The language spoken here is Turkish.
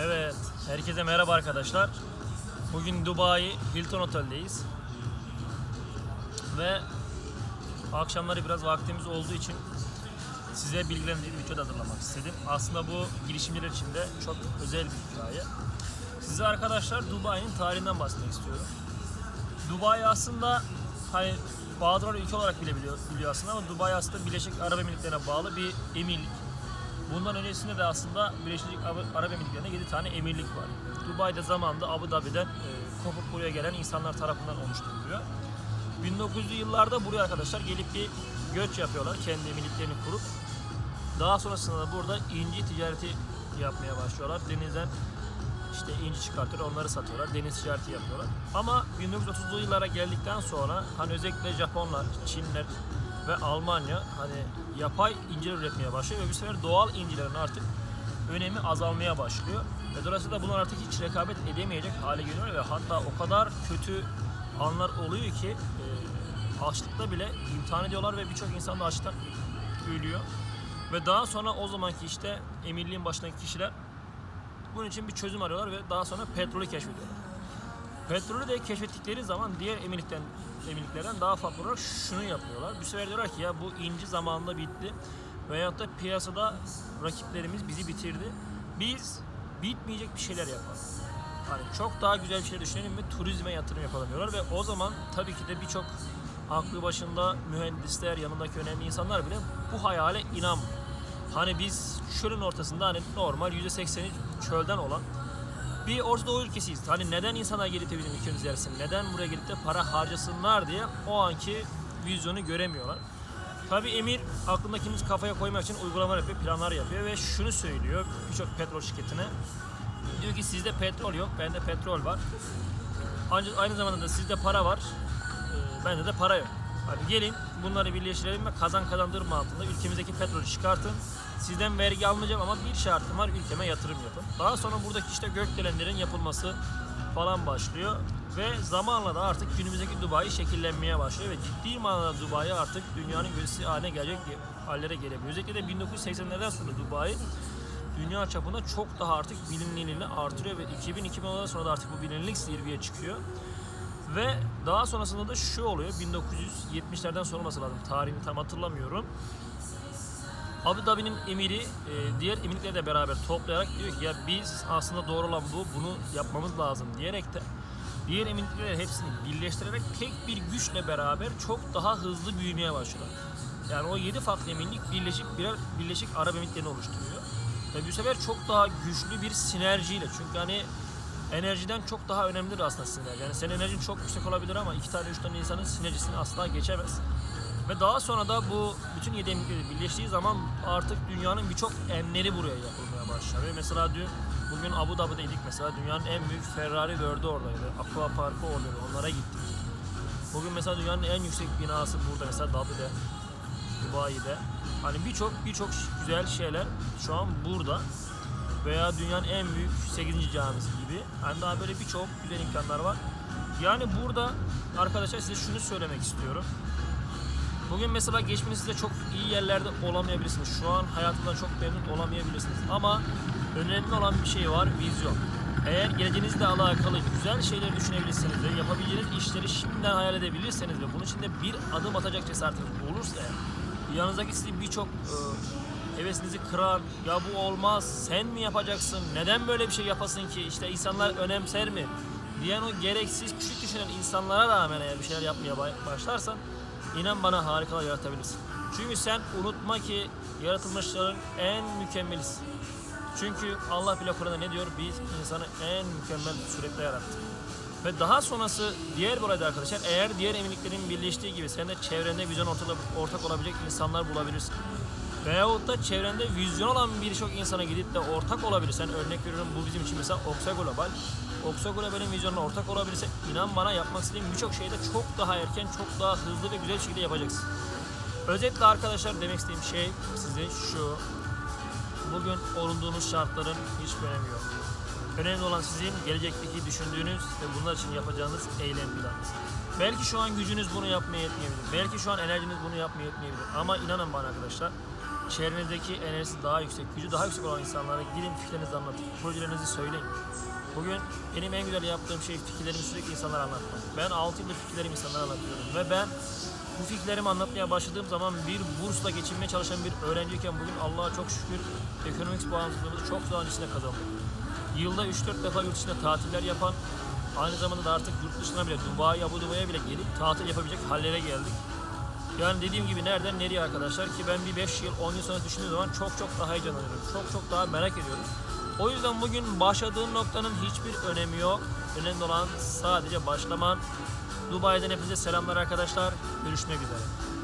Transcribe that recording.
Evet, herkese merhaba arkadaşlar. Bugün Dubai Hilton Otel'deyiz. Ve akşamları biraz vaktimiz olduğu için size bilgilendirici bir video hazırlamak istedim. Aslında bu girişimciler için de çok özel bir hikaye. Size arkadaşlar Dubai'nin tarihinden bahsetmek istiyorum. Dubai aslında hani bazılar ülke olarak bile biliyor, biliyor aslında ama Dubai aslında Birleşik Arap Emirlikleri'ne bağlı bir emirlik. Bundan öncesinde de aslında Birleşik Arap- Emirlikleri'nde 7 tane emirlik var. Dubai'de zamanında Abu Dhabi'den e, kopup buraya gelen insanlar tarafından oluşturuluyor. 1900'lü yıllarda buraya arkadaşlar gelip bir göç yapıyorlar kendi emirliklerini kurup. Daha sonrasında da burada inci ticareti yapmaya başlıyorlar. Denizden işte inci çıkartıyor, onları satıyorlar, deniz ticareti yapıyorlar. Ama 1930'lu yıllara geldikten sonra hani özellikle Japonlar, Çinler ve Almanya hani yapay inciler üretmeye başlıyor ve bu sefer doğal incilerin artık önemi azalmaya başlıyor. Ve dolayısıyla bunlar artık hiç rekabet edemeyecek hale geliyor ve hatta o kadar kötü anlar oluyor ki e, açlıkta bile imtihan ediyorlar ve birçok insan da açlıktan ölüyor. Ve daha sonra o zamanki işte emirliğin başındaki kişiler bunun için bir çözüm arıyorlar ve daha sonra petrolü keşfediyorlar. Petrolü de keşfettikleri zaman diğer emirlikten, emirliklerden daha farklı olarak şunu yapıyorlar. Bir sefer diyorlar ki ya bu inci zamanında bitti veyahut da piyasada rakiplerimiz bizi bitirdi. Biz bitmeyecek bir şeyler yapalım. Hani çok daha güzel bir şeyler düşünelim ve turizme yatırım yapalım diyorlar ve o zaman tabii ki de birçok aklı başında mühendisler, yanındaki önemli insanlar bile bu hayale inanmıyor. Hani biz çölün ortasında hani normal %80'i çölden olan bir Orta Doğu ülkesiyiz. Hani neden insanlar gelip de bizim ülkemizi yersin? Neden buraya gelip de para harcasınlar diye o anki vizyonu göremiyorlar. Tabi Emir aklındakimiz kafaya koymak için uygulamalar yapıyor, planlar yapıyor ve şunu söylüyor birçok petrol şirketine. Diyor ki sizde petrol yok, bende petrol var. Ancak aynı zamanda da sizde para var, bende de para yok. Hadi gelin bunları birleştirelim ve kazan kazandır mantığında ülkemizdeki petrolü çıkartın. Sizden vergi almayacağım ama bir şartım var ülkeme yatırım yapın. Daha sonra buradaki işte gökdelenlerin yapılması falan başlıyor. Ve zamanla da artık günümüzdeki Dubai şekillenmeye başlıyor ve ciddi manada Dubai artık dünyanın gözdesi haline gelecek hallere gelebiliyor. Özellikle de 1980'lerden sonra Dubai dünya çapında çok daha artık bilinirliğini artırıyor ve 2000-2010'dan sonra da artık bu bilinirlik zirveye çıkıyor. Ve daha sonrasında da şu oluyor. 1970'lerden sonra olması lazım. Tarihini tam hatırlamıyorum. Abu Dhabi'nin emiri e, diğer emirliklerle beraber toplayarak diyor ki ya biz aslında doğru olan bu, bunu yapmamız lazım diyerek de diğer emirlikleri hepsini birleştirerek tek bir güçle beraber çok daha hızlı büyümeye başlıyorlar. Yani o 7 farklı emirlik birleşik birer Birleşik Arap Emirlikleri'ni oluşturuyor. Ve bu sefer çok daha güçlü bir sinerjiyle çünkü hani enerjiden çok daha önemlidir aslında sinerji. Yani senin enerjin çok yüksek olabilir ama iki tane üç tane insanın sinerjisini asla geçemez. Ve daha sonra da bu bütün yedi birleştiği zaman artık dünyanın birçok enleri buraya yapılmaya başlar. Ve mesela dün bugün Abu Dhabi'deydik mesela dünyanın en büyük Ferrari World'ü oradaydı. Aqua Park'ı oradaydı. Onlara gittik. Bugün mesela dünyanın en yüksek binası burada mesela Dhabi'de, Dubai'de. Hani birçok birçok güzel şeyler şu an burada veya dünyanın en büyük 8. camisi gibi. Yani daha böyle birçok güzel imkanlar var. Yani burada arkadaşlar size şunu söylemek istiyorum. Bugün mesela geçmişinizde çok iyi yerlerde olamayabilirsiniz. Şu an hayatından çok memnun olamayabilirsiniz. Ama önemli olan bir şey var, vizyon. Eğer geleceğinizle alakalı güzel şeyler düşünebilirseniz ve yapabileceğiniz işleri şimdiden hayal edebilirseniz ve bunun için de bir adım atacak cesaretiniz olursa eğer, yanınızdaki sizi birçok e, hevesinizi kırar, ya bu olmaz, sen mi yapacaksın, neden böyle bir şey yapasın ki, işte insanlar önemser mi, diyen o gereksiz küçük düşünen insanlara rağmen eğer bir şeyler yapmaya ba- başlarsan inan bana harikalar yaratabilirsin. Çünkü sen unutma ki yaratılmışların en mükemmelisin. Çünkü Allah bile Kur'an'da ne diyor? Biz insanı en mükemmel suretle yarattık. Ve daha sonrası diğer bir olayda arkadaşlar eğer diğer emirliklerin birleştiği gibi sen de çevrende vizyon ortada, ortak olabilecek insanlar bulabilirsin. Veyahut da çevrende vizyon olan birçok insana gidip de ortak olabilirsen örnek veriyorum bu bizim için mesela Oxa Global. Oxa Global'in vizyonuna ortak olabilirse inan bana yapmak istediğin birçok şeyde çok daha erken, çok daha hızlı ve güzel şekilde yapacaksın. Özetle arkadaşlar demek istediğim şey size şu. Bugün olunduğunuz şartların hiçbir önemi yok. Önemli olan sizin gelecekteki düşündüğünüz ve bunlar için yapacağınız eylem planınız. Belki şu an gücünüz bunu yapmaya yetmeyebilir. Belki şu an enerjiniz bunu yapmaya yetmeyebilir. Ama inanın bana arkadaşlar çevrenizdeki enerjisi daha yüksek, gücü daha yüksek olan insanlara gidin fikirlerinizi anlatın, projelerinizi söyleyin. Bugün benim en güzel yaptığım şey fikirlerimi sürekli insanlara anlatmak. Ben 6 yıldır fikirlerimi insanlara anlatıyorum ve ben bu fikirlerimi anlatmaya başladığım zaman bir bursla geçinmeye çalışan bir öğrenciyken bugün Allah'a çok şükür ekonomik bağımsızlığımızı çok daha öncesinde kazandık. Yılda 3-4 defa yurt dışında tatiller yapan, aynı zamanda da artık yurt dışına bile, Dubai, Abu Dhabi'ye bile gelip tatil yapabilecek hallere geldik. Yani dediğim gibi nereden nereye arkadaşlar ki ben bir 5 yıl 10 yıl sonra düşündüğüm zaman çok çok daha heyecanlanıyorum. Çok çok daha merak ediyorum. O yüzden bugün başladığın noktanın hiçbir önemi yok. Önemli olan sadece başlaman. Dubai'den hepinize selamlar arkadaşlar. Görüşmek üzere.